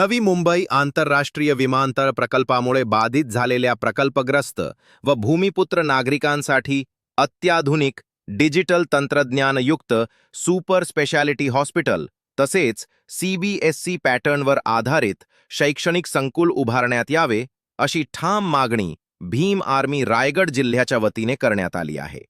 नवी मुंबई आंतरराष्ट्रीय विमानतळ प्रकल्पामुळे बाधित झालेल्या प्रकल्पग्रस्त व भूमिपुत्र नागरिकांसाठी अत्याधुनिक डिजिटल तंत्रज्ञानयुक्त सुपर स्पेशालिटी हॉस्पिटल तसेच सीबीएसई पॅटर्नवर आधारित शैक्षणिक संकुल उभारण्यात यावे अशी ठाम मागणी भीम आर्मी रायगड जिल्ह्याच्या वतीने करण्यात आली आहे.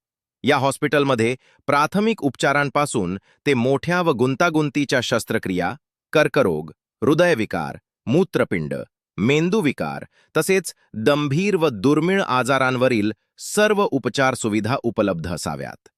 या हॉस्पिटलमध्ये प्राथमिक उपचारांपासून ते मोठ्या व गुंतागुंतीच्या शस्त्रक्रिया कर्करोग हृदयविकार मूत्रपिंड मेंदूविकार तसेच गंभीर व दुर्मिळ आजारांवरील सर्व उपचार सुविधा उपलब्ध असाव्यात.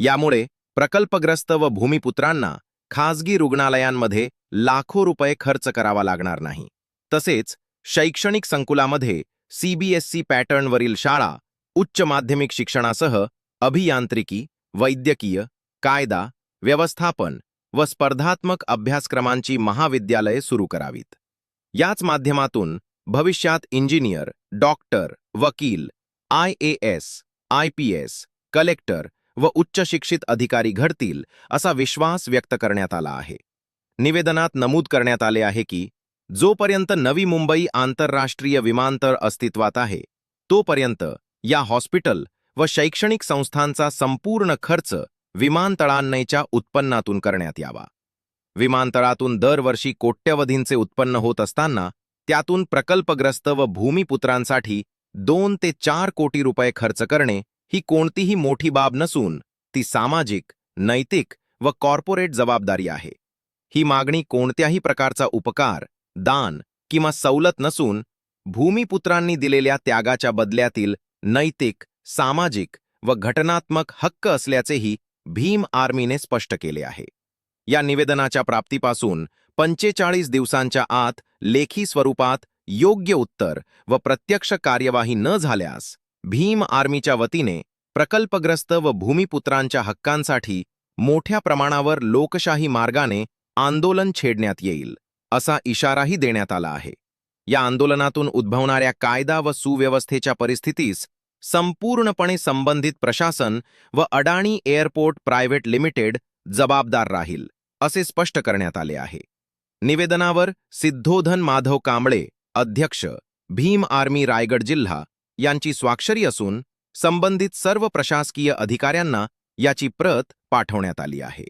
यामुळे प्रकल्पग्रस्त व भूमिपुत्रांना खासगी रुग्णालयांमध्ये लाखो रुपये खर्च करावा लागणार नाही. तसेच शैक्षणिक संकुलामध्ये सीबीएसई पॅटर्नवरील शाळा उच्च माध्यमिक शिक्षणासह अभियांत्रिकी वैद्यकीय कायदा व्यवस्थापन व स्पर्धात्मक अभ्यासक्रमांची महाविद्यालये सुरू करावीत. याच माध्यमातून भविष्यात इंजिनियर डॉक्टर वकील I A S I P S collector व उच्च शिक्षित अधिकारी घडतील असा विश्वास व्यक्त करण्यात आला आहे. निवेदनात नमूद करण्यात आले आहे की जोपर्यंत नवी मुंबई आंतरराष्ट्रीय विमानतळ अस्तित्वात आहे तोपर्यंत या हॉस्पिटल व शैक्षणिक संस्थांचा संपूर्ण खर्च विमानतळांनैच्या उत्पन्नातून करण्यात यावा. विमानतळातून दरवर्षी कोट्यवधींचे उत्पन्न होत असताना त्यातून प्रकल्पग्रस्त व भूमिपुत्रांसाठी दोन ते चार कोटी रुपये खर्च करणे ही कोणतीही मोठी बाब नसून ती सामाजिक नैतिक व कॉर्पोरेट जबाबदारी आहे. ही मागणी कोणत्याही प्रकारचा उपकार दान किंवा सवलत नसून भूमिपुत्रांनी दिलेल्या त्यागाच्या बदल्यातील नैतिक सामाजिक व घटनात्मक हक्क असल्याचेही भीम आर्मीने स्पष्ट केले आहे. या निवेदनाच्या प्राप्तीपासून पंचेचाळीस दिवसांच्या आत लेखी स्वरूपात योग्य उत्तर व प्रत्यक्ष कार्यवाही न झाल्यास भीम आर्मीच्या वतीने प्रकल्पग्रस्त व भूमिपुत्रांच्या हक्कांसाठी मोठ्या प्रमाणावर लोकशाही मार्गाने आंदोलन छेडण्यात येईल असा इशाराही देण्यात आला आहे. या आंदोलनातून उद्भवणाऱ्या कायदा व सुव्यवस्थेच्या परिस्थितीस संपूर्णपणे संबंधित प्रशासन व अडाणी एअरपोर्ट प्रायव्हेट लिमिटेड जबाबदार राहील असे स्पष्ट करण्यात आले आहे. निवेदनावर सिद्धोधन माधव कांबळे अध्यक्ष भीम आर्मी रायगड जिल्हा यांची स्वाक्षरी असून संबंधित सर्व प्रशासकीय अधिकाऱ्यांना याची प्रत पाठवण्यात आली आहे.